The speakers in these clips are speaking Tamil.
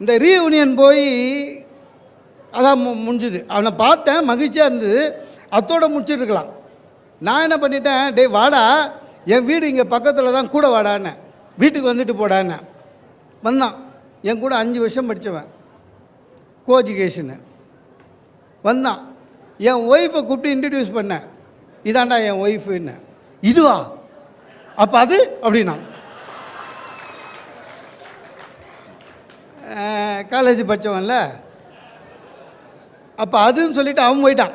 இந்த ரீயூனியன் போய் அதான் மு முடிஞ்சுது. அவனை பார்த்தேன் மகிழ்ச்சியாக இருந்தது. அத்தோடு முடிச்சிட்ருக்கலாம் நான் என்ன பண்ணிட்டேன் டேய் வாடா. என் வீடு இங்கே பக்கத்தில் தான். கூட வாடான்னு. வீட்டுக்கு வந்துட்டு போடான்னு. வந்தான். என் கூட அஞ்சு வருஷம் படித்தவன் கோஜுகேஷனு வந்தான். என் ஒய்ஃபை கூப்பிட்டு இன்ட்ரடியூஸ் பண்ணேன். இதாண்டா என் ஒய்ஃபுன்னு இதுவா? அப்போ அது அப்படின்னா காலேஜ் படித்தவன்ல அப்போ அதுன்னு சொல்லிட்டு அவன் போயிட்டான்.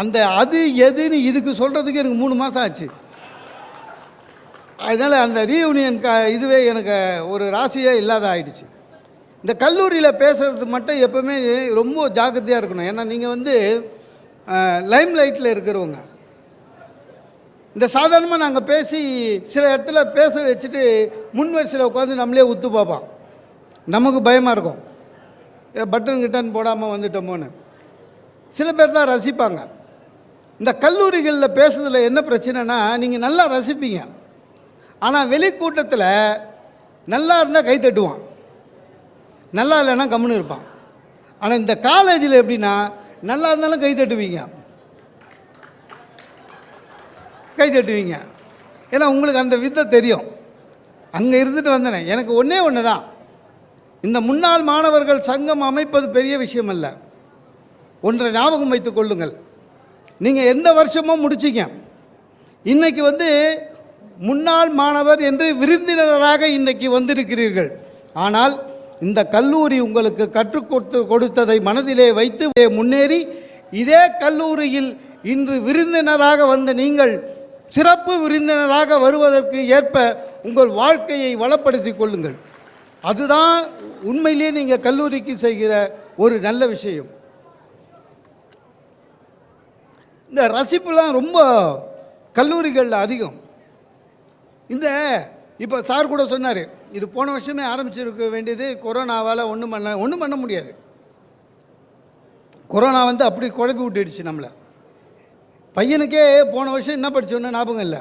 அந்த அது எதுன்னு இதுக்கு சொல்கிறதுக்கு எனக்கு மூணு மாதம் ஆச்சு. அதனால் அந்த ரீயூனியன் க இதுவே எனக்கு ஒரு ராசியே இல்லாத ஆயிடுச்சு. இந்த கல்லூரியில் பேசுகிறது மட்டும் எப்போவுமே ரொம்ப ஜாக்கிரதையாக இருக்கணும். ஏன்னா நீங்கள் வந்து லைம் லைட்டில் இருக்கிறவங்க. இந்த சாதாரணமாக நாங்கள் பேசி சில இடத்துல பேச வச்சுட்டு முன் வரிசையில் உட்காந்து நம்மளே உத்து பார்ப்பான் நமக்கு பயமாக இருக்கும். பட்டன் கிட்டன் போடாமல் வந்துட்டோமோன்னு. சில பேர் தான் ரசிப்பாங்க. இந்த கல்லூரிகளில் பேசுறதுல என்ன பிரச்சனைனா நீங்கள் நல்லா ரசிப்பீங்க. ஆனால் வெளிக்கூட்டத்தில் நல்லா இருந்தால் கை தட்டுவான். நல்லா இல்லைன்னா கம்முன்னு இருப்பான். ஆனால் இந்த காலேஜில் எப்படின்னா நல்லா இருந்தாலும் கை தட்டுவீங்க. கை தட்டுவீங்க. ஏன்னா உங்களுக்கு அந்த வித்தை தெரியும். அங்கே இருந்துட்டு வந்தேனே. எனக்கு ஒன்றே ஒன்று தான் இந்த முன்னாள் மாணவர்கள் சங்கம் அமைப்பது பெரிய விஷயம் அல்ல ஒன்றை ஞாபகம் வைத்துக் கொள்ளுங்கள். நீங்கள் எந்த வருஷமும் முடிச்சிங்க. இன்னைக்கு வந்து முன்னாள் மாணவர் என்று விருந்தினராக இன்னைக்கு வந்திருக்கிறீர்கள். ஆனால் இந்த கல்லூரி உங்களுக்கு கற்றுக் கொடுத்து கொடுத்ததை மனதிலே வைத்து முன்னேறி இதே கல்லூரியில் இன்று விருந்தினராக வந்த நீங்கள் சிறப்பு விருந்தினராக வருவதற்கு ஏற்ப உங்கள் வாழ்க்கையை வளப்படுத்திக் கொள்ளுங்கள். அதுதான் உண்மையிலேயே நீங்கள் கல்லூரிக்கு செய்கிற ஒரு நல்ல விஷயம். இந்த ரசிப்புலாம் ரொம்ப கல்லூரிகளில் அதிகம். இந்த இப்போ சார் கூட சொன்னார் இது போன வருஷமே ஆரம்பிச்சிருக்க வேண்டியது கொரோனாவால் ஒன்றும் பண்ண ஒன்றும் பண்ண முடியாது. கொரோனா வந்து அப்படி குழப்பி விட்டுடுச்சு நம்மளை. பையனுக்கே போன வருஷம் என்ன படித்தோன்னு ஞாபகம் இல்லை.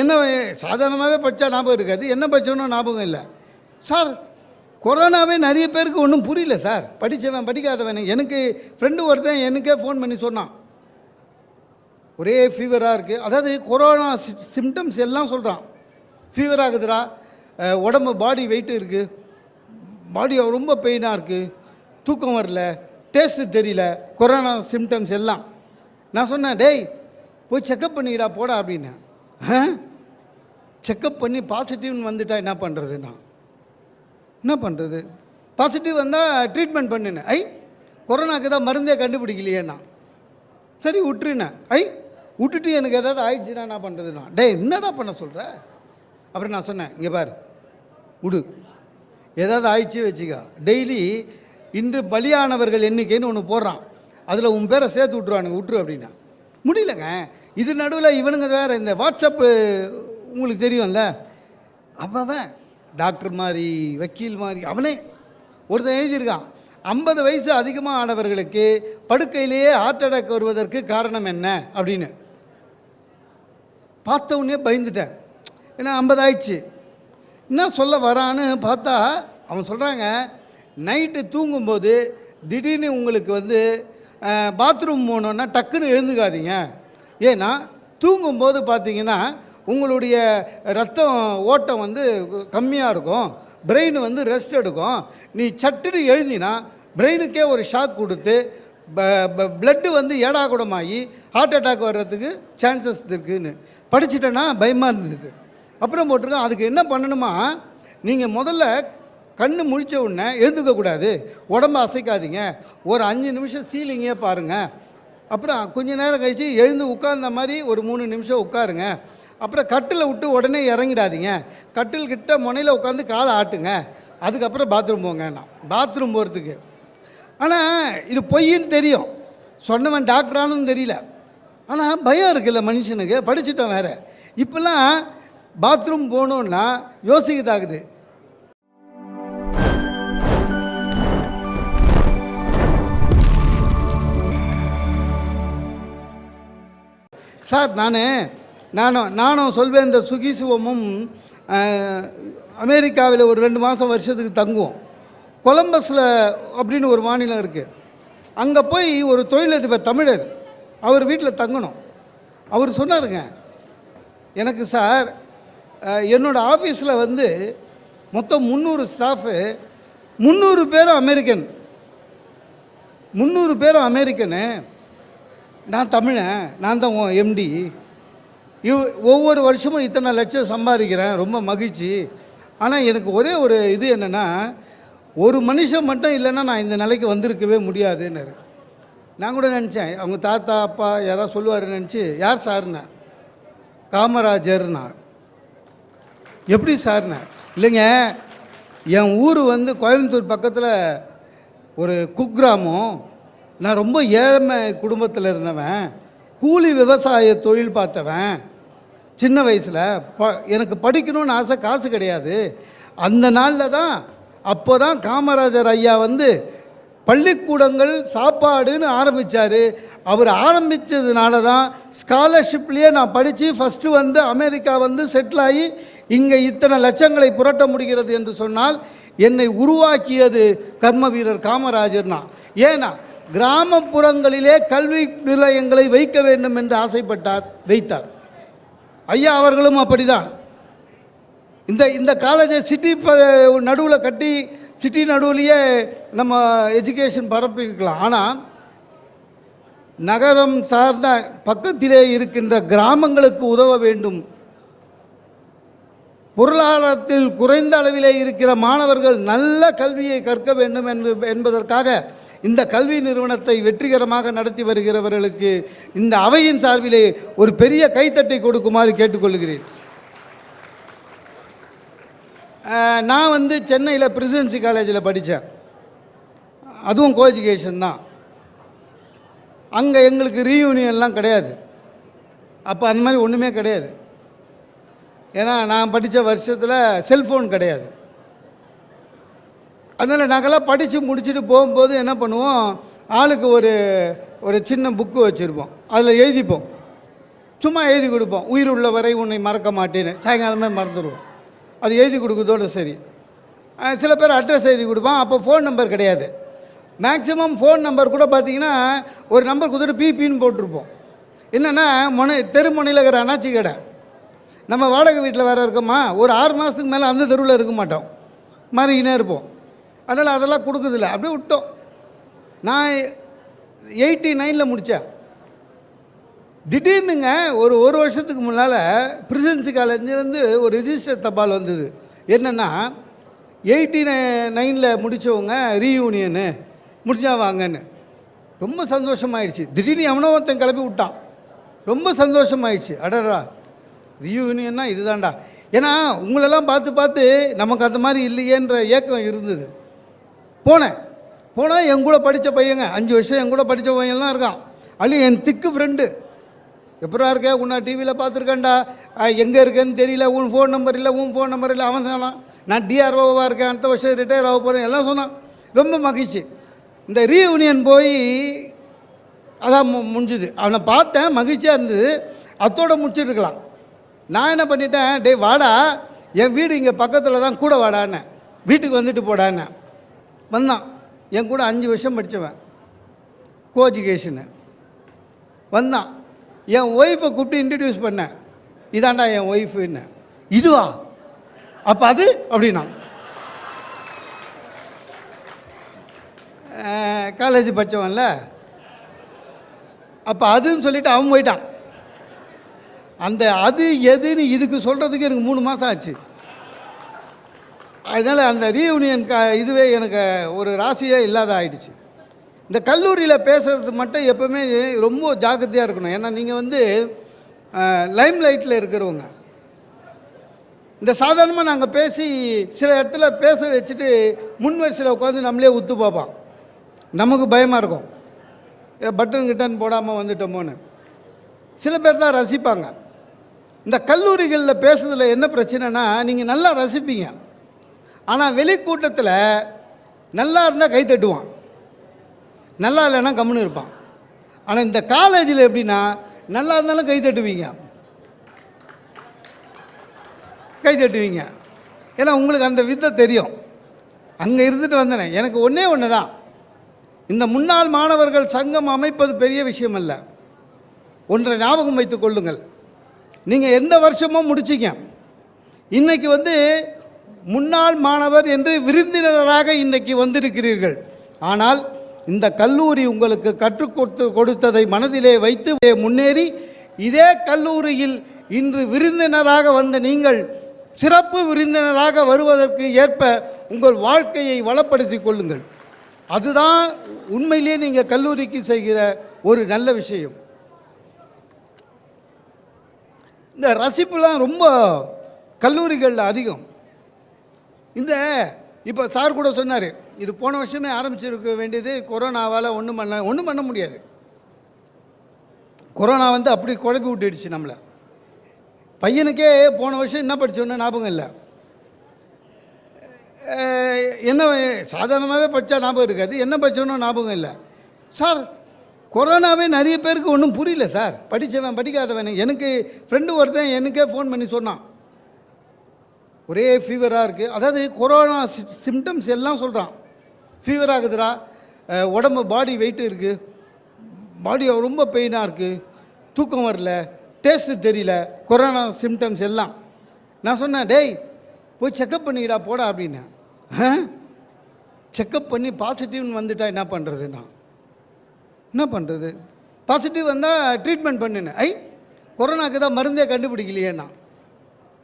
என்ன சாதாரணமாகவே படித்தா ஞாபகம் இருக்காது. என்ன படித்தோன்னு ஞாபகம் இல்லை. சார் கொரோனாவே நிறைய பேருக்கு ஒன்றும் புரியல சார். படித்தவன் படிக்காதவன். எனக்கு ஃப்ரெண்டு ஒருத்தன் எனக்கே ஃபோன் பண்ணி சொன்னான். ஒரே ஃபீவராக இருக்குது அதாவது கொரோனா சிம்டம்ஸ் எல்லாம் சொல்கிறான் ஃபீவர் ஆகுதுடா. உடம்பு பாடி வெயிட்டு இருக்குது பாடி ரொம்ப பெயினாக இருக்குது தூக்கம் வரல. டேஸ்ட்டு தெரியல. கொரோனா சிம்டம்ஸ் எல்லாம். நான் சொன்னேன் டேய் போய் செக்கப் பண்ணிக்கிடா போடா அப்படின்னு. செக்கப் பண்ணி பாசிட்டிவ்னு வந்துட்டா என்ன பண்ணுறது நான் என்ன பண்ணுறது பாசிட்டிவ் வந்தால் ட்ரீட்மெண்ட் பண்ணினேன். ஐ கொரோனாக்கு தான் மருந்தே கண்டுபிடிக்கலையே நான் சரி விட்டுருனேன் ஐ விட்டுட்டு எனக்கு ஏதாவது ஆயிடுச்சுன்னா என்ன பண்ணுறது நான் டே என்னடா பண்ண சொல்கிற அப்புறம் நான் சொன்னேன் இங்கே பார் விடு ஏதாவது ஆயிடுச்சு வச்சுக்கோ. டெய்லி இன்று பலியானவர்கள் எண்ணிக்கைன்னு ஒன்று போடுறான். அதில் உன் பேரை சேர்த்து விட்ருவானுங்க விட்ரு அப்படின்னா. முடியலங்க. இது நடுவில் இவனுங்க வேறு இந்த வாட்ஸ்அப்பு உங்களுக்கு தெரியும்ல. அவன் டாக்டர் மாதிரி வக்கீல் மாதிரி அவனே ஒருத்தன் எழுதியிருக்கான். ஐம்பது வயசு அதிகமாக ஆனவர்களுக்கு படுக்கையிலேயே ஹார்ட் அட்டாக் வருவதற்கு காரணம் என்ன அப்படின்னு. பார்த்த உடனே பயந்துட்டேன். ஏன்னா ஐம்பது ஆயிடுச்சு என்ன சொல்ல வரான்னு பார்த்தா அவன் சொல்கிறாங்க நைட்டு தூங்கும்போது திடீர்னு உங்களுக்கு வந்து பாத்ரூம் போனோன்னா டக்குன்னு எழுந்துக்காதீங்க. ஏன்னா தூங்கும்போது பார்த்தீங்கன்னா உங்களுடைய ரத்தம் ஓட்டம் வந்து கம்மியாக இருக்கும். பிரெயின் வந்து ரெஸ்ட் எடுக்கும். நீ சட்டுன்னு எழுந்தினா பிரெயினுக்கே ஒரு ஷாக் கொடுத்து பிளட்டு வந்து ஏடாகுடமாகி ஹார்ட் அட்டாக் வர்றதுக்கு சான்சஸ் இருக்குதுன்னு படிச்சுட்டேன்னா பயமாக இருந்தது. அப்புறம் போட்டிருக்கோம். அதுக்கு என்ன பண்ணணுமா நீங்கள் முதல்ல கண்ணு முழிச்ச உடனே எழுந்துக்க கூடாது. உடம்ப அசைக்காதீங்க. ஒரு அஞ்சு நிமிஷம் சீலிங்கே பாருங்கள் அப்புறம் கொஞ்ச நேரம் கழித்து எழுந்து உட்கார்ந்த மாதிரி ஒரு மூணு நிமிஷம் உட்காருங்க. அப்புறம் கட்டில் விட்டு உடனே இறங்கிடாதீங்க. கட்டில் கிட்ட முனையில் உட்காந்து காலை ஆட்டுங்க. அதுக்கப்புறம் பாத்ரூம் போங்க நான். பாத்ரூம் போகிறதுக்கு ஆனால் இது பொய்ன்னு தெரியும். சொன்னவன் டாக்டரானும் தெரியல. ஆனால் பயம் இருக்குல்ல மனுஷனுக்கு. படிச்சுட்டோம் வேறு. இப்போல்லாம் பாத்ரூம் போகணுன்னா யோசிக்கதாகுது சார் நான் நானும் நானும் சொல்வேன் இந்த சுகி சிவமும் அமெரிக்காவில் ஒரு ரெண்டு மாதம் வருஷத்துக்கு தங்குவோம் கொலம்பஸில் அப்படின்னு ஒரு மாநிலம் இருக்குது அங்கே போய் ஒரு தொழிலதிபர் தமிழர் அவர் வீட்டில் தங்கணும். அவர் சொன்னாருங்க எனக்கு சார் என்னோடய ஆஃபீஸில் வந்து மொத்தம் முந்நூறு ஸ்டாஃபு முந்நூறு பேரும் அமெரிக்கன். முந்நூறு பேரும் அமெரிக்கனு. நான் தமிழன் நான் தான் உன் எம்டி இவ் ஒவ்வொரு வருஷமும் இத்தனை லட்சம் சம்பாதிக்கிறேன் ரொம்ப மகிழ்ச்சி. ஆனால் எனக்கு ஒரே ஒரு இது என்னென்னா ஒரு மனுஷன் மட்டும் இல்லைன்னா நான் இந்த நிலைக்கு வந்திருக்கவே முடியாதுன்னு நான் கூட நினச்சேன் அவங்க தாத்தா அப்பா யாராவது சொல்லுவாருன்னு நினச்சி யார் சார்னா? காமராஜர்னா. எப்படி சார்னா? இல்லைங்க என் ஊர் வந்து கோயம்புத்தூர் பக்கத்தில் ஒரு குக்கிராமம். நான் ரொம்ப ஏழ்மை குடும்பத்தில் இருந்தவன் கூலி விவசாய தொழில் பார்த்தவன் சின்ன வயசில் ப எனக்கு படிக்கணும்னு ஆசை காசு கிடையாது. அந்த நாளில் தான் அப்போ தான் காமராஜர் ஐயா வந்து பள்ளிக்கூடங்கள் சாப்பாடுன்னு ஆரம்பித்தார் அவர் ஆரம்பித்ததுனால தான் ஸ்காலர்ஷிப்லேயே நான் படித்து ஃபஸ்ட்டு வந்து அமெரிக்கா வந்து செட்டில் ஆகி இங்கே இத்தனை லட்சங்களை புரட்ட முடிகிறது என்று சொன்னால் என்னை உருவாக்கியது கர்ம வீரர் காமராஜர்னா. ஏன்னா கிராமப்புறங்களிலே கல்வி நிலையங்களை வைக்க வேண்டும் என்று ஆசைப்பட்டார் வைத்தார். ஐயா அவர்களும் அப்படிதான். இந்த இந்த காலேஜை சிட்டி நடுவில் கட்டி சிட்டி நடுவுலையே நம்ம எஜுகேஷன் பரப்பியிருக்கலாம். ஆனால் நகரம் சார்ந்த பக்கத்திலே இருக்கின்ற கிராமங்களுக்கு உதவ வேண்டும். பொருளாதாரத்தில் குறைந்த அளவிலே இருக்கிற மாணவர்கள் நல்ல கல்வியை கற்க வேண்டும் என்று என்பதற்காக இந்த கல்வி நிறுவனத்தை வெற்றிகரமாக நடத்தி வருகிறவர்களுக்கு இந்த அவையின் சார்பிலே ஒரு பெரிய கைத்தட்டை கொடுக்குமாறு கேட்டுக்கொள்கிறேன். நான் வந்து சென்னையில் பிரசிடென்சி காலேஜில் படித்தேன். அதுவும் கோஎஜுகேஷன் தான். அங்கே எங்களுக்கு ரீயூனியன்லாம் கிடையாது. அப்போ அந்த மாதிரி ஒன்றுமே கிடையாது. ஏன்னா நான் படித்த வருஷத்தில் செல்ஃபோன் கிடையாது. அதனால் நாங்கள்லாம் படித்து முடிச்சுட்டு போகும்போது என்ன பண்ணுவோம்? ஆளுக்கு ஒரு ஒரு சின்ன புக்கு வச்சுருப்போம். அதில் எழுதிப்போம். சும்மா எழுதி கொடுப்போம். உயிர் உள்ள வரை உன்னை மறக்க மாட்டேன்னு. சாயங்காலமே மறந்துடுவோம். அது எழுதி கொடுக்குறதோட சரி. சில பேர் அட்ரஸ் எழுதி கொடுப்பான். அப்போ ஃபோன் நம்பர் கிடையாது. மேக்ஸிமம் ஃபோன் நம்பர் கூட பார்த்தீங்கன்னா ஒரு நம்பர் கொடுத்துட்டு பிபின்னு போட்டிருப்போம். என்னென்னா முனை தெருமுனையில் இருக்கிற அண்ணாச்சி கடை. நம்ம வாடகை வீட்டில் வேறு இருக்கோமா? ஒரு ஆறு மாதத்துக்கு மேலே அந்த தெருவில் இருக்க மாட்டோம். மாறிக்கினே இருப்போம். அதனால் அதெல்லாம் கொடுக்குறதில்ல. அப்படியே விட்டோம். நான் எயிட்டி நைனில் முடித்தேன். திடீர்னுங்க ஒரு ஒரு வருஷத்துக்கு முன்னால் பிரசிடென்சி காலேஜ்லேருந்து ஒரு ரிஜிஸ்டர் தபால் வந்தது. என்னென்னா எயிட்டி நைனில் முடித்தவங்க ரீயூனியனு முடிஞ்சா வாங்கன்னு. ரொம்ப சந்தோஷமாயிடுச்சு. திடீர்னு எவனோ ஒருத்தன் கிளப்பி விட்டான். ரொம்ப சந்தோஷமாயிடுச்சு. அடடா ரீயூனியன்னா இதுதான்டா. ஏன்னா உங்களெல்லாம் பார்த்து பார்த்து நமக்கு அந்த மாதிரி இல்லையேன்ற ஏக்கம் இருந்தது. போனேன். போனால் என் கூட படித்த பையங்க அஞ்சு வருஷம் என் கூட படித்த பையன்லாம் இருக்கான். அதுலேயும் என் திக்கு ஃப்ரெண்டு எப்படா இருக்க? உன்னை டிவியில் பார்த்துருக்கேன்டா. எங்கே இருக்கேன்னு தெரியல. உன் ஃபோன் நம்பர் இல்லை உன் ஃபோன் நம்பர் இல்லை. அவன் சொன்னான் நான் டிஆர்ஓவாக இருக்கேன். அடுத்த வருஷம் ரிட்டையர் ஆக போகிறேன் எல்லாம் சொன்னான். ரொம்ப மகிழ்ச்சி. இந்த ரீயூனியன் போய் அதான் மு முடிஞ்சுது. அவனை பார்த்தேன் மகிழ்ச்சியாக இருந்தது. அத்தோட முடிச்சிருக்கலாம் நான் என்ன பண்ணிட்டேன் டேய் வாடா. என் வீடு இங்கே பக்கத்தில் தான். கூட வாடான்னு. வீட்டுக்கு வந்துட்டு போடான்னு. வந்தான். என் கூட அஞ்சு வருஷம் படித்தவன் கோஜிகேஷனு வந்தான். என் ஒய்ஃபை கூப்பிட்டு இன்ட்ரடியூஸ் பண்ணேன். இதாண்டா என் ஒய்ஃபுன்னு இதுவா? அப்போ அது? அப்படின்னா. காலேஜ் படித்தவன்ல அப்போ அதுன்னு சொல்லிட்டு அவன் போயிட்டான். அந்த அது எதுன்னு இதுக்கு சொல்கிறதுக்கு எனக்கு மூணு மாதம் ஆச்சு. அதனால் அந்த ரீயூனியன் க இதுவே எனக்கு ஒரு ராசியே இல்லாத ஆயிடுச்சு. இந்த கல்லூரியில் பேசுகிறது மட்டும் எப்போவுமே ரொம்ப ஜாக்கிரதையாக இருக்கணும். ஏன்னா நீங்கள் வந்து லைம் லைட்டில் இருக்கிறவங்க. இந்த சாதாரணமாக நாங்கள் பேசி சில இடத்துல பேச வச்சுட்டு முன் வரிசையில் உட்காந்து நம்மளே உத்து பார்ப்பான் நமக்கு பயமாக இருக்கும். ஏ, பட்டன் கிட்டன் போடாமல் வந்துட்டோமோன்னு. சில பேர் தான் ரசிப்பாங்க. இந்த கல்லூரிகளில் பேசுறதுல என்ன பிரச்சனைனா நீங்கள் நல்லா ரசிப்பீங்க. ஆனால் வெளிக்கூட்டத்தில் நல்லா இருந்தால் கை தட்டுவான். நல்லா இல்லைன்னா கம்முன்னு இருப்பான். ஆனால் இந்த காலேஜில் எப்படின்னா நல்லா இருந்தாலும் கை தட்டுவீங்க. கை தட்டுவீங்க. ஏன்னா உங்களுக்கு அந்த வித்தை தெரியும். அங்கே இருந்துட்டு வந்தேனே எனக்கு ஒன்றே ஒன்று தான் இந்த முன்னாள் மாணவர்கள் சங்கம் அமைப்பது பெரிய விஷயம் அல்ல. ஒன்றை ஞாபகம் வைத்துக் கொள்ளுங்கள். நீங்கள் எந்த வருஷமும் முடிச்சிங்க. இன்னைக்கு வந்து முன்னாள் மாணவர் என்று விருந்தினராக இன்றைக்கு வந்திருக்கிறீர்கள். ஆனால் இந்த கல்லூரி உங்களுக்கு கற்றுக் கொடுத்து கொடுத்ததை மனதிலே வைத்து முன்னேறி இதே கல்லூரியில் இன்று விருந்தினராக வந்த நீங்கள் சிறப்பு விருந்தினராக வருவதற்கு ஏற்ப உங்கள் வாழ்க்கையை வளப்படுத்தி கொள்ளுங்கள். அதுதான் உண்மையிலேயே நீங்கள் கல்லூரிக்கு செய்கிற ஒரு நல்ல விஷயம். இந்த ரசிப்புலாம் ரொம்ப கல்லூரிகளில் அதிகம். இந்த இப்போ சார் கூட சொன்னார் இது போன வருஷமே ஆரம்பிச்சிருக்க வேண்டியது கொரோனாவால் ஒன்றும் பண்ண ஒன்றும் பண்ண முடியாது. கொரோனா வந்து அப்படி குழப்பி விட்டுடுச்சு நம்மளை. பையனுக்கே போன வருஷம் என்ன படித்தோன்னு ஞாபகம் இல்லை. என்ன சாதாரணமாகவே படித்தா ஞாபகம் இருக்காது என்ன படித்தோன்னு ஞாபகம் இல்லை. சார் கொரோனாவே நிறைய பேருக்கு ஒன்றும் புரியல சார். படித்தவன் படிக்காதவன். எனக்கு ஃப்ரெண்டு ஒருத்தன் எனக்கே ஃபோன் பண்ணி சொன்னான். ஒரே ஃபீவராக இருக்குது அதாவது கொரோனா சிம்டம்ஸ் எல்லாம் சொல்கிறான் ஃபீவர் ஆகுதுடா. உடம்பு பாடி வெயிட் இருக்குது பாடி ரொம்ப பெயினாக இருக்குது தூக்கம் வரல. டேஸ்ட்டு தெரியல. கொரோனா சிம்டம்ஸ் எல்லாம். நான் சொன்னேன் டேய் போய் செக்கப் பண்ணிக்கிடா போடா அப்படின்னேன் செக்கப் பண்ணி பாசிட்டிவ்னு வந்துட்டா என்ன பண்ணுறது நான் என்ன பண்ணுறது பாசிட்டிவ் வந்தால் ட்ரீட்மெண்ட் பண்ணினேன். ஐ கொரோனாக்கு தான் மருந்தே கண்டுபிடிக்கலையே நான்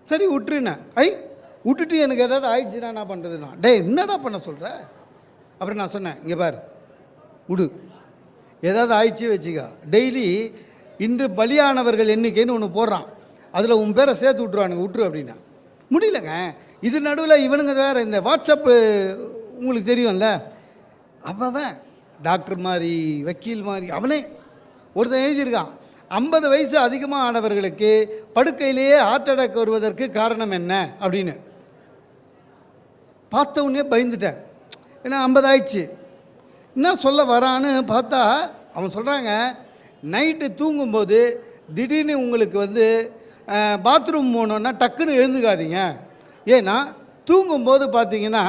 சரி விட்டுருனேன். ஐ விட்டுட்டு எனக்கு ஏதாவது ஆயிடுச்சுன்னா என்ன பண்ணுறது டேய் என்னடா பண்ண சொல்கிற அப்புறம் நான் சொன்னேன் இங்கே பார் விடு. ஏதாவது ஆயிடுச்சு வச்சுக்கா. டெய்லி இன்று பலியானவர்கள் எண்ணிக்கைன்னு ஒன்று போடுறான். அதில் உன் பேரை சேர்த்து விட்ருவானுங்க விட்ரு அப்படின்னா. முடியலங்க. இது நடுவில் இவனுங்க வேறு இந்த வாட்ஸ்அப்பு உங்களுக்கு தெரியும்ல? அவன் டாக்டர் மாதிரி வக்கீல் மாதிரி அவனே. ஒருத்தன் எழுதியிருக்கான் ஐம்பது வயசு அதிகமாக ஆனவர்களுக்கு படுக்கையிலேயே ஹார்ட் அட்டாக் வருவதற்கு காரணம் என்ன? அப்படின்னு. பார்த்த உடனே பயந்துட்டேன். ஏன்னா ஐம்பது ஆயிடுச்சு என்ன சொல்ல வரான்னு பார்த்தா அவன் சொல்கிறாங்க நைட்டு தூங்கும்போது திடீர்னு உங்களுக்கு வந்து பாத்ரூம் போகணுன்னா டக்குன்னு எழுந்துக்காதீங்க. ஏன்னா தூங்கும்போது பார்த்தீங்கன்னா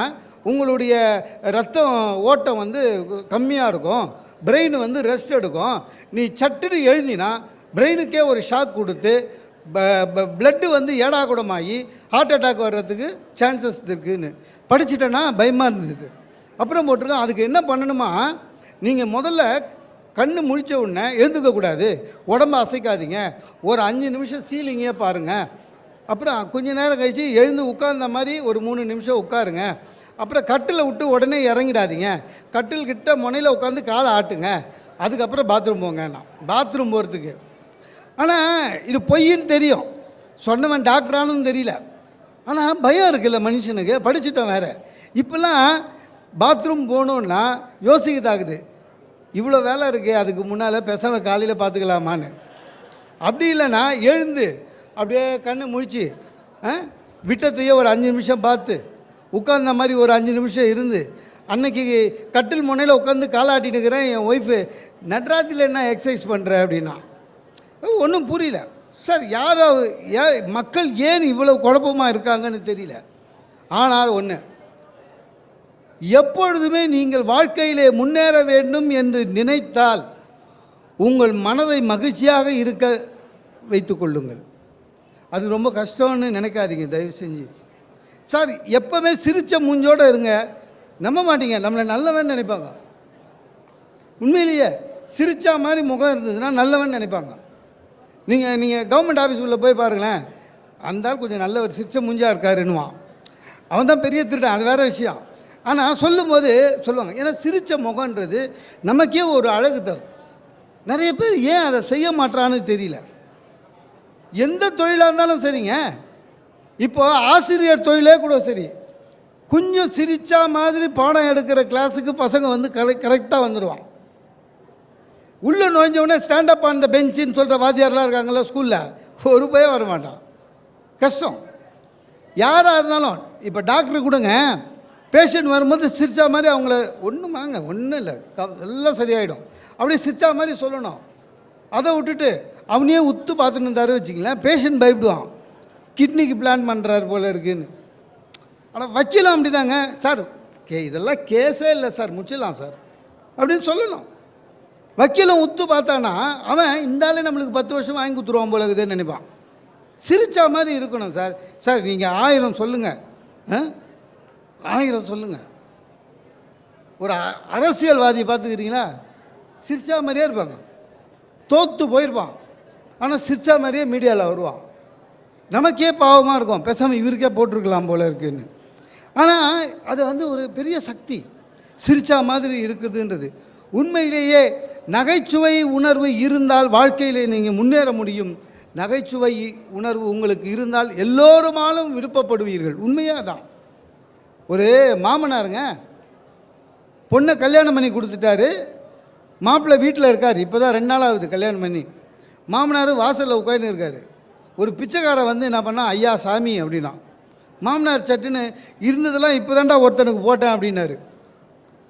உங்களுடைய ரத்தம் ஓட்டம் வந்து கம்மியாக இருக்கும். பிரெயின் வந்து ரெஸ்ட் எடுக்கும். நீ சட்டுன்னு எழுதினா பிரெயினுக்கே ஒரு ஷாக் கொடுத்து பிளட்டு வந்து ஏடாகுடமாகி ஹார்ட் அட்டாக் வர்றதுக்கு சான்சஸ் இருக்குன்னு படிச்சிட்டேன்னா பயமாக இருந்தது. அப்புறம் போட்டிருக்கோம் அதுக்கு என்ன பண்ணணுமா நீங்கள் முதல்ல கண்ணு முழிச்ச உடனே எழுந்துக்கக்கூடாது உடம்பு உடம்ப அசைக்காதீங்க. ஒரு அஞ்சு நிமிஷம் சீலிங்கே பாருங்கள் அப்புறம் கொஞ்ச நேரம் கழித்து எழுந்து உட்கார்ந்த மாதிரி ஒரு மூணு நிமிஷம் உட்காருங்க. அப்புறம் கட்டில் விட்டு உடனே இறங்கிடாதீங்க. கட்டில் கிட்ட முனையில் உட்காந்து காலை ஆட்டுங்க. அதுக்கப்புறம் பாத்ரூம் போங்க நான். பாத்ரூம் போகிறதுக்கு ஆனால் இது பொய்ன்னு தெரியும். சொன்னவன் டாக்டரானும் தெரியல. ஆனால் பயம் இருக்குல்ல மனுஷனுக்கு. படிச்சுட்டோம் வேறு. இப்போல்லாம் பாத்ரூம் போகணுன்னா யோசிக்கதாகுது இவ்வளோ வேலை இருக்குது அதுக்கு முன்னால் பெசவ காலையில் பார்த்துக்கலாமான்னு அப்படி இல்லைன்னா எழுந்து அப்படியே கண்ணை முழிச்சு ஆ, விட்டத்தையே ஒரு அஞ்சு நிமிஷம் பார்த்து உட்கார்ந்த மாதிரி ஒரு அஞ்சு நிமிஷம் இருந்து அன்னைக்கு கட்டில் முனையில் உட்காந்து காலாட்டின்னு இருக்கிறேன் என் ஒய்ஃபு நட்ராத்தில் என்ன எக்ஸசைஸ் பண்ணுற அப்படின்னா. ஒன்றும் புரியல. சார் யாரோ ஏ மக்கள் ஏன் இவ்வளோ குழப்பமாக இருக்காங்கன்னு தெரியல. ஆனால் ஒன்று எப்பொழுதுமே நீங்கள் வாழ்க்கையிலே முன்னேற வேண்டும் என்று நினைத்தால் உங்கள் மனதை மகிழ்ச்சியாக இருக்க வைத்துக்கொள்ளுங்கள் அது ரொம்ப கஷ்டம்னு நினைக்காதீங்க தயவு செஞ்சு. சார் எப்போவுமே சிரித்த மூஞ்சோடு இருங்க. நம்ப மாட்டீங்க நம்மளை நல்லவன் நினைப்பாங்க. உண்மையிலேயே சிரிச்சா மாதிரி முகம் இருந்ததுன்னா நல்லவன் நினைப்பாங்க. நீங்கள் நீங்கள் கவர்மெண்ட் ஆஃபீஸ் போய் பாருங்களேன். அந்த ஆள் கொஞ்சம் ஒரு சிச்சை முஞ்சாக இருக்காருன்னுவான். அவன் தான் பெரிய திருடன் அது வேற விஷயம். ஆனால் சொல்லும்போது சொல்லுவாங்க ஏன்னா சிரித்த முகன்றது நமக்கே ஒரு அழகு தரும். நிறைய பேர் ஏன் அதை செய்ய மாட்டான்னு தெரியல. எந்த தொழிலாக இருந்தாலும் சரிங்க. இப்போ ஆசிரியர் தொழிலே கூட சரி. கொஞ்சம் சிரித்தா மாதிரி பாடம் எடுக்கிற கிளாஸுக்கு பசங்க வந்து கரெக்ட் கரெக்டாக வந்துடுவான் உள்ளே நுழைஞ்ச உடனே ஸ்டாண்டப் ஆன் த பெஞ்சுன்னு சொல்கிற வாத்தியார்லாம் இருக்காங்களா ஸ்கூலில் ஒரு பயம் வர மாட்டான் கஷ்டம். யாராக இருந்தாலும் இப்போ டாக்டர் கொடுங்க பேஷண்ட் வரும்போது சிரிச்சா மாதிரி அவங்கள ஒன்றும் வாங்க ஒன்றும் இல்லை. க- எல்லாம் சரியாயிடும். அப்படியே சிரிச்சா மாதிரி சொல்லணும். அதை விட்டுட்டு அவனையே உத்து பார்த்துட்டு இருந்தாரு வச்சுங்களேன் பேஷண்ட் பயப்படுவான். கிட்னிக்கு பிளான் பண்ணுறாரு போல் இருக்குன்னு. ஆனால் வைக்கலாம் அப்படிதாங்க. சார் கே இதெல்லாம் கேஸே இல்லை சார். முடிச்சிடலாம் சார். அப்படின்னு சொல்லணும். வக்கீலும் உத்து பார்த்தானா அவன் இந்த ஆளே நம்மளுக்கு பத்து வருஷம் வாங்கி கொடுத்துருவான் போல இருக்குதுன்னு நினைப்பான். சிரிச்சா மாதிரி இருக்கணும் சார். சார் நீங்கள் ஆயிரம் சொல்லுங்கள் ஆயிரம் சொல்லுங்கள் ஒரு அ- அரசியல்வாதி பார்த்துக்கிறீங்களா? சிரிச்சா மாதிரியே இருப்பாங்க. தோத்து போயிருப்பான். ஆனால் சிரிச்சா மாதிரியே மீடியாவில் வருவான். நமக்கே பாவமாக இருக்கும். பேசாமல் இவருக்கே போட்டிருக்கலாம் போல இருக்குன்னு. ஆனால் அது வந்து ஒரு பெரிய சக்தி. சிரிச்சா மாதிரி இருக்குதுன்றது. உண்மையிலேயே நகைச்சுவை உணர்வு இருந்தால் வாழ்க்கையிலே நீங்கள் முன்னேற முடியும். நகைச்சுவை உணர்வு உங்களுக்கு இருந்தால் எல்லோருமாலும் விருப்பப்படுவீர்கள். உண்மையாக தான் ஒரு மாமனாருங்க பொண்ணை கல்யாணம் பண்ணி கொடுத்துட்டாரு. மாப்பிள்ளை வீட்டில் இருக்கார் இப்போ தான் ரெண்டு நாள் ஆகுது கல்யாணம் பண்ணி. மாமனார் வாசலில் உட்காந்து இருக்கார். ஒரு பிச்சைக்காரன் வந்து என்ன பண்ணால் ஐயா சாமி அப்படின்னா. மாமனார் சட்டுன்னு இருந்ததெல்லாம் இப்போ தாண்டா ஒருத்தனுக்கு போட்டேன் அப்படின்னாரு.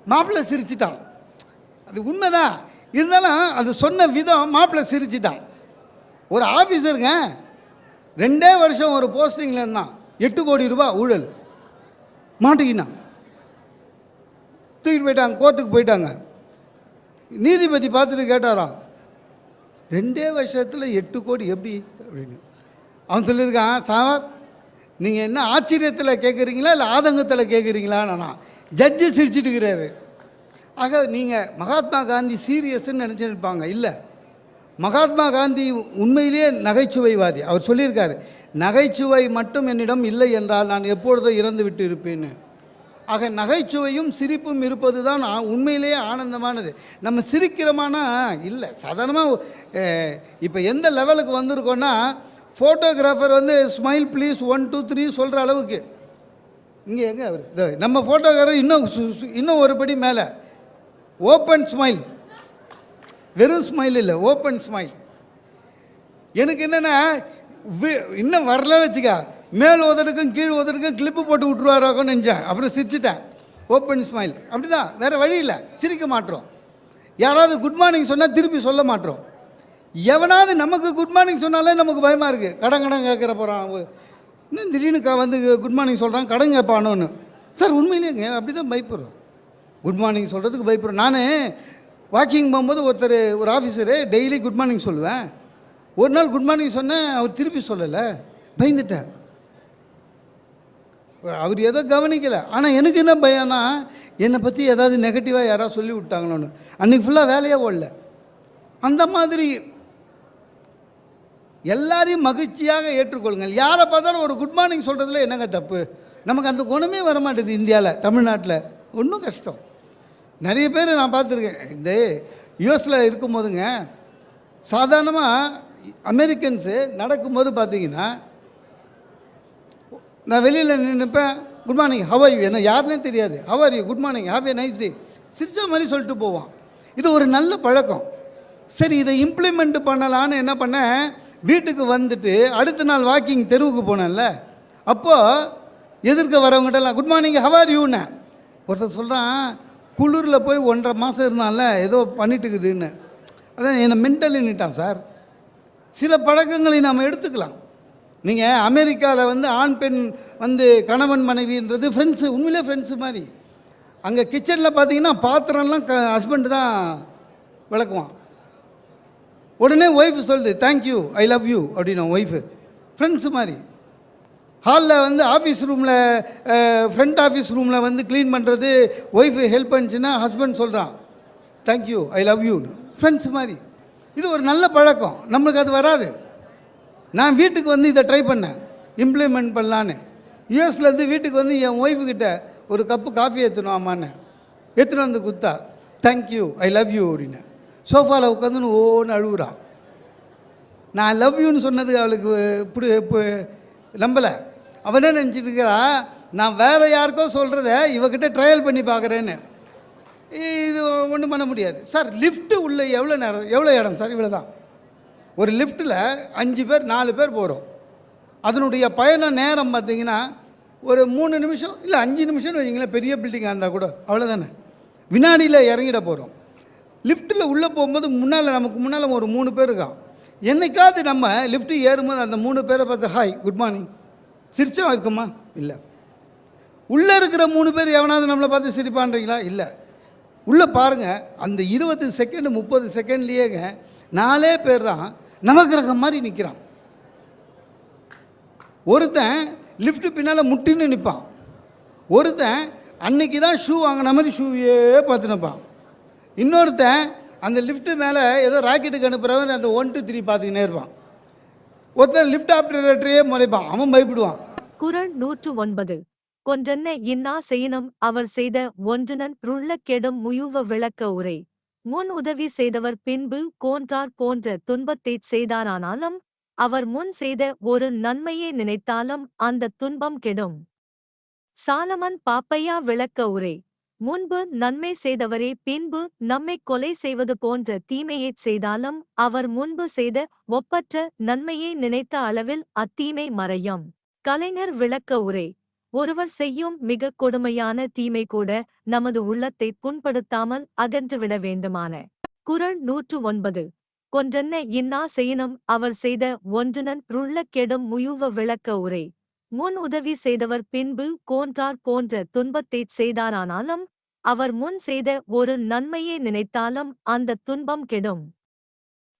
மாப்பிள்ளை சிரிச்சிட்டான். அது உண்மைதான். இருந்தாலும் அது சொன்ன விதம் மாப்பிள்ளை சிரிச்சிட்டான். ஒரு ஆஃபீஸருங்க ரெண்டே வருஷம் ஒரு போஸ்டிங்கில் இருந்தான். எட்டு கோடி ரூபா ஊழல். மாட்டிக்கினான் தூக்கிட்டு போயிட்டாங்க கோர்ட்டுக்கு போயிட்டாங்க. நீதிபதி பார்த்துட்டு கேட்டாராம் ரெண்டே வருஷத்தில் எட்டு கோடி எப்படி அப்படின்னு. அவன் சொல்லியிருக்கான் சார் நீங்கள் என்ன ஆச்சரியத்தில் கேட்குறீங்களா இல்லை ஆதங்கத்தில் கேட்குறீங்களா நான் ஜட்ஜு சிரிச்சிட்டு இருக்கிறாரு. ஆக நீங்கள் மகாத்மா காந்தி சீரியஸ்ன்னு நினச்சிருப்பாங்க. இல்லை. மகாத்மா காந்தி உண்மையிலேயே நகைச்சுவைவாதி. அவர் சொல்லியிருக்கார் நகைச்சுவை மட்டும் என்னிடம் இல்லை என்றால் நான் எப்பொழுதோ இறந்து விட்டு இருப்பேன்னு ஆக நகைச்சுவையும் சிரிப்பும் இருப்பது தான் உண்மையிலேயே ஆனந்தமானது. நம்ம சிரிக்கிறோமானா? இல்லை. சாதாரணமாக இப்போ எந்த லெவலுக்கு வந்திருக்கோன்னா ஃபோட்டோகிராஃபர் வந்து smile please one two three சொல்கிற அளவுக்கு. இங்கே எங்கே அவர்? நம்ம ஃபோட்டோகிராஃபர் இன்னும் சு- சு- இன்னும் ஒரு படி மேலே. ஓப்பன் ஸ்மைல் வெறும் ஸ்மைல் இல்லை ஓப்பன் ஸ்மைல் எனக்கு என்னென்னா இன்னும் வரல வச்சுக்க மேல் உதடுக்கும் கீழ் உதடுக்கும் கிளிப்பு போட்டு விட்ருவாரோன்னு நினச்சேன். அப்புறம் சிரிச்சிட்டேன். ஓப்பன் ஸ்மைல் அப்படி தான் வேறு வழி இல்லை. சிரிக்க மாட்டோம். யாராவது குட் மார்னிங் சொன்னால் திருப்பி சொல்ல மாட்டோம். எவனாவது நமக்கு குட் மார்னிங் சொன்னாலே நமக்கு பயமாக இருக்குது கடன் கடன் கேட்குற போகிறான் இன்னும் திடீர்னு க வந்து குட் மார்னிங் சொல்கிறான் கடன் கேட்பானோன்னு. சார் உண்மையிலேங்க அப்படி தான் பயப்படுறோம். குட் மார்னிங் சொல்கிறதுக்கு பயப்படுறோம் நான் வாக்கிங் போகும்போது ஒருத்தர் ஒரு ஆஃபீஸரு டெய்லி குட் மார்னிங் சொல்லுவேன். ஒரு நாள் குட் மார்னிங் சொன்னேன் அவர் திருப்பி சொல்லலை. பயந்துட்டேன் அவர் ஏதோ கவனிக்கலை. ஆனால் எனக்கு என்ன பயம்னா என்னை பற்றி ஏதாவது நெகட்டிவாக யாராவது சொல்லி விட்டாங்களோன்னு அன்றைக்கி ஃபுல்லாக வேலையே ஓடல. அந்த மாதிரி எல்லாரையும் மகிழ்ச்சியாக ஏற்றுக்கொள்ளுங்கள். யாரை பார்த்தாலும் ஒரு குட் மார்னிங் சொல்கிறதுல என்னங்க தப்பு? நமக்கு அந்த குணமே வரமாட்டேது இந்தியாவில் தமிழ்நாட்டில். ஒன்றும் கஷ்டம். நிறைய பேர் நான் பார்த்துருக்கேன். இந்த யூஎஸில் இருக்கும்போதுங்க சாதாரணமாக அமெரிக்கன்ஸு நடக்கும்போது பார்த்தீங்கன்னா நான் வெளியில் நின்றுப்பேன் குட் மார்னிங் ஹவ் யூ என்ன யாருனே தெரியாது. How are you good morning have a nice day சிரிச்ச மாதிரி சொல்லிட்டு போவான். இது ஒரு நல்ல பழக்கம். சரி இதை இம்ப்ளிமெண்ட் பண்ணலான்னு என்ன பண்ணேன்? வீட்டுக்கு வந்துட்டு அடுத்த நாள் வாக்கிங் தெருவுக்கு போனேன்ல. அப்போது எதிர்க்க வரவங்ககிட்டலாம் குட் மார்னிங் ஹவ் ஆர் யூன்னு ஒருத்தர் சொல்கிறான் குளிரில் போய் ஒன்றரை மாதம் இருந்தான்ல ஏதோ பண்ணிட்டு இருக்குதுன்னு அதான் என்னை மென்டலின்னுட்டான் சார். சில பழக்கங்களை நாம் எடுத்துக்கலாம். நீங்கள் அமெரிக்காவில் வந்து ஆண் பெண் வந்து கணவன் மனைவின்றது ஃப்ரெண்ட்ஸு உண்மையிலே ஃப்ரெண்ட்ஸு மாதிரி. அங்கே கிச்சனில் பார்த்தீங்கன்னா பாத்திரம்லாம் க ஹஸ்பண்டு தான் விளக்குவான். உடனே ஒய்ஃப் சொல்லுது thank you I love you அப்படின்னு ஒய்ஃபு ஃப்ரெண்ட்ஸு மாதிரி. ஹாலில் வந்து ஆஃபீஸ் ரூமில் ஃப்ரண்ட் ஆஃபீஸ் ரூமில் வந்து க்ளீன் பண்ணுறது ஒய்ஃபு ஹெல்ப் பண்ணிச்சுன்னா ஹஸ்பண்ட் சொல்கிறான் தேங்க்யூ ஐ லவ் யூன்னு ஃப்ரெண்ட்ஸ் மாதிரி. இது ஒரு நல்ல பழக்கம். நம்மளுக்கு அது வராது. நான் வீட்டுக்கு வந்து இதை ட்ரை பண்ணேன். இம்ப்ளிமெண்ட் பண்ணலான்னு. யூஎஸ்லேருந்து வீட்டுக்கு வந்து என் ஒய்ஃபுக்கிட்ட ஒரு கப்பு காஃபி எடுத்துணும் ஆமான்னு எடுத்துன்னு வந்து குத்தா தேங்க்யூ ஐ லவ் யூ அப்படின்னு சோஃபாவில் உட்காந்துன்னு ஓன்னு அழுகுறான். நான் லவ் யூன்னு சொன்னது அவளுக்கு இப்படி நம்பலை. அவனே நினச்சிட்டு இருக்கிறா நான் வேறு யாருக்கோ சொல்கிறத இவகிட்ட ட்ரையல் பண்ணி பார்க்குறேன்னு. இது ஒன்றும் பண்ண முடியாது. சார் லிஃப்ட்டு உள்ளே எவ்வளோ நேரம் எவ்வளோ இடம் சார்? இவ்வளோ தான். ஒரு லிஃப்ட்டில் அஞ்சு பேர் நாலு பேர் போகிறோம் அதனுடைய பயண நேரம் பார்த்தீங்கன்னா ஒரு மூணு நிமிஷம் இல்லை அஞ்சு நிமிஷம்னு வைங்களேன் பெரிய பில்டிங்காக இருந்தால் கூட. அவ்வளோதானே வினாடியில் இறங்கிட போகிறோம் லிஃப்ட்டில் உள்ளே போகும்போது முன்னால் நமக்கு முன்னால் ஒரு மூணு பேர் இருக்கான். என்னைக்காவது நம்ம லிஃப்ட்டு ஏறும்போது அந்த மூணு பேரை பார்த்து ஹாய் குட் மார்னிங் சிரிச்சா இருக்குமா? இல்லை. உள்ளே இருக்கிற மூணு பேர் எவனாவது நம்மளை பார்த்து சிரிப்பான்றீங்களா? இல்லை. உள்ளே பாருங்கள் அந்த இருபது செகண்ட் முப்பது செகண்ட்லேயேங்க நாலே பேர் தான் நவக்கிரகம் மாதிரி நிற்கிறான் ஒருத்தன் லிஃப்ட்டு பின்னால் முட்டின்னு நிற்பான் ஒருத்தன் அன்னைக்கு தான் ஷூ வாங்கின மாதிரி ஷூவையே பார்த்து நிற்பான் இன்னொருத்தன் அந்த லிஃப்ட்டு மேலே ஏதோ ராக்கெட்டுக்கு அனுப்புகிறவன் அந்த ஒன் டூ த்ரீ பார்த்துக்கினே இருப்பான். ஒருத்தன் லிஃப்ட் ஆப்ரேட்டரையே முறைப்பான். அவன் பயப்படுவான். குரல் நூற்று ஒன்பது. கொன்றென்ன இன்னா செய்யினும் அவர் செய்த ஒன்றுனன் ருள்ள கெடும் முயுவ விளக்க உரை. முன் உதவி செய்தவர் பின்பு கோன்றார் போன்ற துன்பத்தைச் செய்தாரானாலும் அவர் முன் செய்த ஒரு நன்மையை நினைத்தாலும் அந்த துன்பம் கெடும். சாலமன் பாப்பையா விளக்க உரை. முன்பு நன்மை செய்தவரே பின்பு நம்மை கொலை செய்வது போன்ற தீமையைச் செய்தாலும் அவர் முன்பு செய்த ஒப்பற்ற நன்மையை நினைத்த அளவில் அத்தீமை மறையும். கலைஞர் விளக்க உரை. ஒருவர் செய்யும் மிக கொடுமையான தீமை கூட நமது உள்ளத்தை புண்படுத்தாமல் அகன்றுவிட வேண்டுமான. குரல் நூற்று ஒன்பது. கொன்றென்ன இன்னா செய்யினும் அவர் செய்த ஒன்றுனன் ருள்ள கெடும் முயுவ விளக்க உரை. முன் உதவி செய்தவர் பின்பு கோன்றார் போன்ற துன்பத்தைச் செய்தாரானாலும் அவர் முன் செய்த ஒரு நன்மையை நினைத்தாலும் அந்த துன்பம் கெடும்.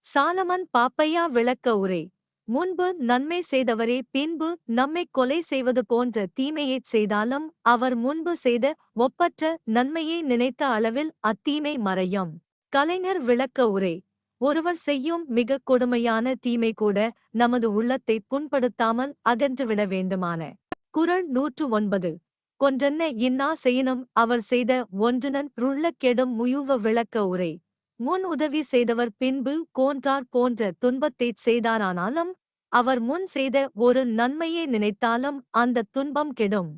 சாலமன் பாப்பையா விளக்க உரை. முன்பு நன்மை செய்தவரே பின்பு நம்மை கொலை செய்வது போன்ற தீமையைச் செய்தாலும் அவர் முன்பு செய்த ஒப்பற்ற நன்மையை நினைத்த அளவில் அத்தீமை மறையும். கலைஞர் விளக்க உரை. ஒருவர் செய்யும் மிக கொடுமையான தீமை கூட நமது உள்ளத்தை புண்படுத்தாமல் அகன்றுவிட வேண்டுமான. குரல் நூற்று ஒன்பது. கொன்றென்ன இன்னா செய்யினும் அவர் செய்த ஒன்றுனன் ருள்ள கெடும் முயுவ விளக்க உரை. முன் உதவி செய்தவர் பின்பு கோன்றார் போன்ற துன்பத்தைச் செய்தாரானாலும் அவர் முன் செய்த ஒரு நன்மையை நினைத்தாலும் அந்த துன்பம் கெடும்.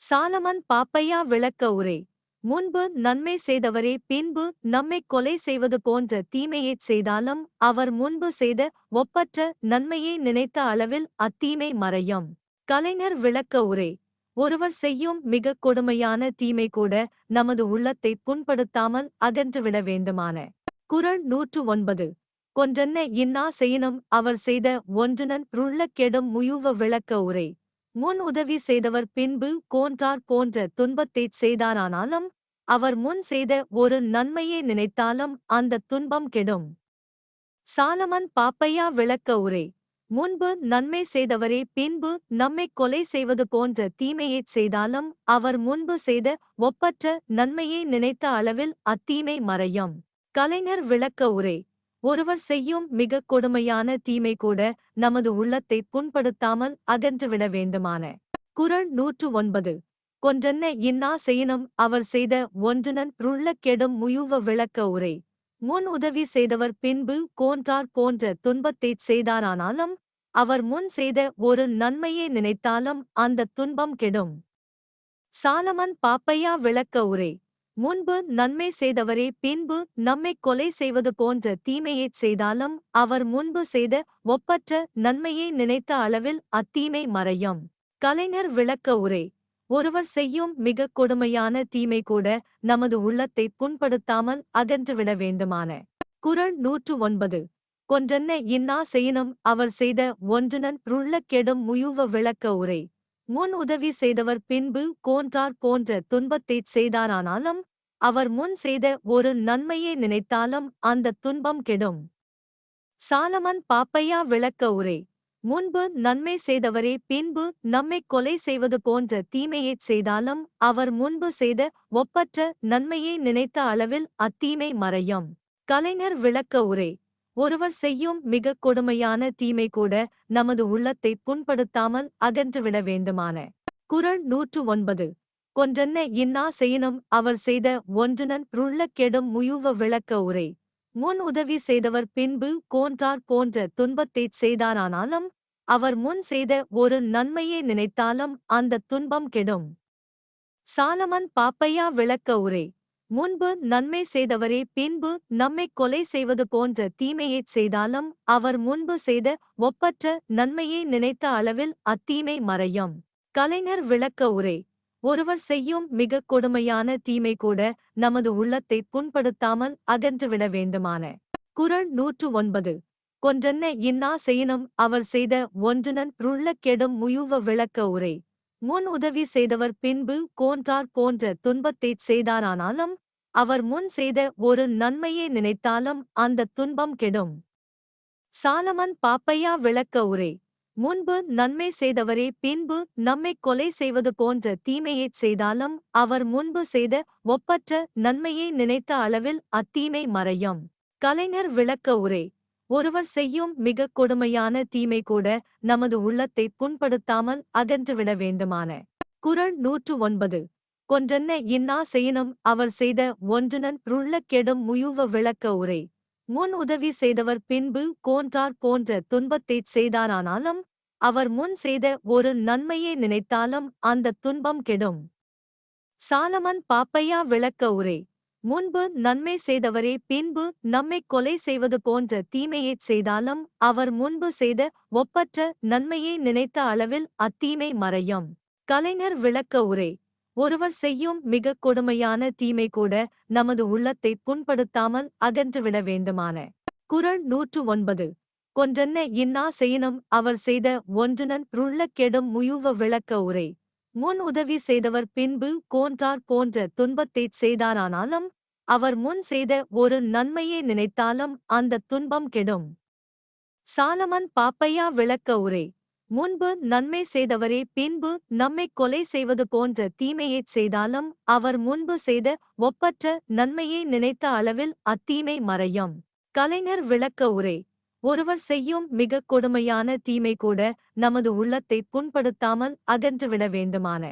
சாலமன் பாப்பையா விளக்க உரை. முன்பு நன்மை செய்தவரே பின்பு நம்மை கொலை செய்வது போன்ற தீமையைச் செய்தாலும் அவர் முன்பு செய்த ஒப்பற்ற நன்மையை நினைத்த அளவில் அத்தீமை மறையும். கலைஞர் விளக்க உரை. ஒருவர் செய்யும் மிக கொடுமையான தீமை கூட நமது உள்ளத்தை புண்படுத்தாமல் அகன்றுவிட வேண்டுமான. குரல் நூற்று ஒன்பது. கொன்றென்ன இன்னா செய்யினும் அவர் செய்த ஒன்றுனன் கெடும் முயுவ விளக்க உரை. முன் உதவி செய்தவர் பின்பு கோன்றார் போன்ற துன்பத்தைச் செய்தாரானாலும் அவர் முன் செய்த ஒரு நன்மையை நினைத்தாலும் அந்த துன்பம் கெடும். சாலமன் பாப்பையா விளக்க உரை. முன்பு நன்மை செய்தவரே பின்பு நம்மை கொலை செய்வது போன்ற தீமையைச் செய்தாலும் அவர் முன்பு செய்த ஒப்பற்ற நன்மையை நினைத்த அளவில் அத்தீமை மறையும். கலைஞர் விளக்க உரை. ஒருவர் செய்யும் மிக கொடுமையான தீமை கூட நமது உள்ளத்தை புண்படுத்தாமல் அகன்றுவிட வேண்டுமான. குரல் நூற்று ஒன்பது. கொன்றென்ன இன்னா செய்யினும் அவர் செய்த ஒன்றுனன் ருள்ள கெடும் முயுவ விளக்க உரை. முன் உதவி செய்தவர் பின்பு கோன்றார் போன்ற துன்பத்தைச் செய்தாரானாலும் அவர் முன் செய்த ஒரு நன்மையை நினைத்தாலும் அந்த துன்பம் கெடும். சாலமன் பாப்பையா விளக்க உரை. முன்பு நன்மை செய்தவரே பின்பு நம்மை கொலை செய்வது போன்ற தீமையைச் செய்தாலும் அவர் முன்பு செய்த ஒப்பற்ற நன்மையை நினைத்த அளவில் அத்தீமை மறையும். கலைஞர் விளக்க உரை. ஒருவர் செய்யும் மிக கொடுமையான தீமை கூட நமது உள்ளத்தை புண்படுத்தாமல் அகன்றுவிட வேண்டுமான. குரல் நூற்று ஒன்பது. கொன்றென்ன இன்னா செய்யினும் அவர் செய்த ஒன்றுனன் ருள்ள கெடும் முயுவ விளக்க உரை. முன் உதவி செய்தவர் பின்பு கோன்றார் போன்ற துன்பத்தைச் செய்தாரானாலும் அவர் முன் செய்த ஒரு நன்மையை நினைத்தாலும் அந்த துன்பம் கெடும். சாலமன் பாப்பையா விளக்க உரை. முன்பு நன்மை செய்தவரே பின்பு நம்மை கொலை செய்வது போன்ற தீமையைச் செய்தாலும் அவர் முன்பு செய்த ஒப்பற்ற நன்மையை நினைத்த அளவில் அத்தீமை மறையும். கலைஞர் விளக்க உரை. ஒருவர் செய்யும் மிக கொடுமையான தீமை கூட நமது உள்ளத்தை புண்படுத்தாமல் அகன்றுவிட வேண்டுமான. குரல் நூற்று ஒன்பது. கொன்றென்ன இன்னா செய்யினும் அவர் செய்த ஒன்றுனன் கெடும் முயுவ விளக்க உரை. முன் உதவி செய்தவர் பின்பு கோன்றார் போன்ற துன்பத்தைச் செய்தாரானாலும் அவர் முன் செய்த ஒரு நன்மையை நினைத்தாலும் அந்த துன்பம் கெடும். சாலமன் பாப்பையா விளக்க உரை. முன்பு நன்மை செய்தவரே பின்பு நம்மை கொலை செய்வது போன்ற தீமையைச் செய்தாலும் அவர் முன்பு செய்த ஒப்பற்ற நன்மையை நினைத்த அளவில் அத்தீமை மறையும். கலைஞர் விளக்க உரை. ஒருவர் செய்யும் மிக கொடுமையான தீமை கூட நமது உள்ளத்தை புண்படுத்தாமல் அகன்றுவிட வேண்டுமான. குரல் நூற்று ஒன்பது. கொன்றென்ன இன்னா செய்யினும் அவர் செய்த ஒன்றுனன் ருள்ளக் கெடும் முயுவ விளக்க உரை. முன் உதவி செய்தவர் பின்பு கோன்றார் போன்ற துன்பத்தைச் செய்தாரானாலும் அவர் முன் செய்த ஒரு நன்மையை நினைத்தாலும் அந்த துன்பம் கெடும். சாலமன் பாப்பையா விளக்க உரை. முன்பு நன்மை செய்தவரே பின்பு நம்மை கொலை செய்வது போன்ற தீமையைச் செய்தாலும் அவர் முன்பு செய்த ஒப்பற்ற நன்மையை நினைத்த அளவில் அத்தீமை மறையும். கலைஞர் விளக்க உரை. ஒருவர் செய்யும் மிகக் கொடுமையான தீமை கூட நமது உள்ளத்தை புண்படுத்தாமல் அகன்றுவிட வேண்டுமான. குரல் நூற்று ஒன்பது. கொன்றென்ன இன்னா செய்யினும் அவர் செய்த ஒன்றுனன் ருள்ளக் கெடும் முயுவ விளக்க உரை. முன் உதவி செய்தவர் பின்பு கோன்றார் போன்ற துன்பத்தைச் செய்தாரானாலும் அவர் முன் செய்த ஒரு நன்மையை நினைத்தாலும் அந்த துன்பம் கெடும். சாலமன் பாப்பையா விளக்க உரை. முன்பு நன்மை செய்தவரே பின்பு நம்மை கொலை செய்வது போன்ற தீமையைச் செய்தாலும் அவர் முன்பு செய்த ஒப்பற்ற நன்மையை நினைத்த அளவில் அத்தீமை மறையும். கலைஞர் விளக்க உரை. ஒருவர் செய்யும் மிகக் கொடுமையான தீமை கூட நமது உள்ளத்தை புண்படுத்தாமல் அகன்றுவிட வேண்டுமான. குரல் நூற்று ஒன்பது. கொன்றென்ன இன்னா செய்யினும் அவர் செய்த ஒன்றுனன் ருள்ளக் கெடும் முயுவ விளக்க உரை. முன் உதவி செய்தவர் பின்பு கோன்றார் போன்ற துன்பத்தைச் செய்தாரானாலும் அவர் முன் செய்த ஒரு நன்மையை நினைத்தாலும் அந்த துன்பம் கெடும். சாலமன் பாப்பையா விளக்க உரை. முன்பு நன்மை செய்தவரே பின்பு நம்மை கொலை செய்வது போன்ற தீமையைச் செய்தாலும் அவர் முன்பு செய்த ஒப்பற்ற நன்மையை நினைத்த அளவில் அத்தீமை மறையும். கலைஞர் விளக்க உரை. ஒருவர் செய்யும் மிகக் கொடுமையான தீமை கூட நமது உள்ளத்தை புண்படுத்தாமல் அகன்றுவிட வேண்டுமான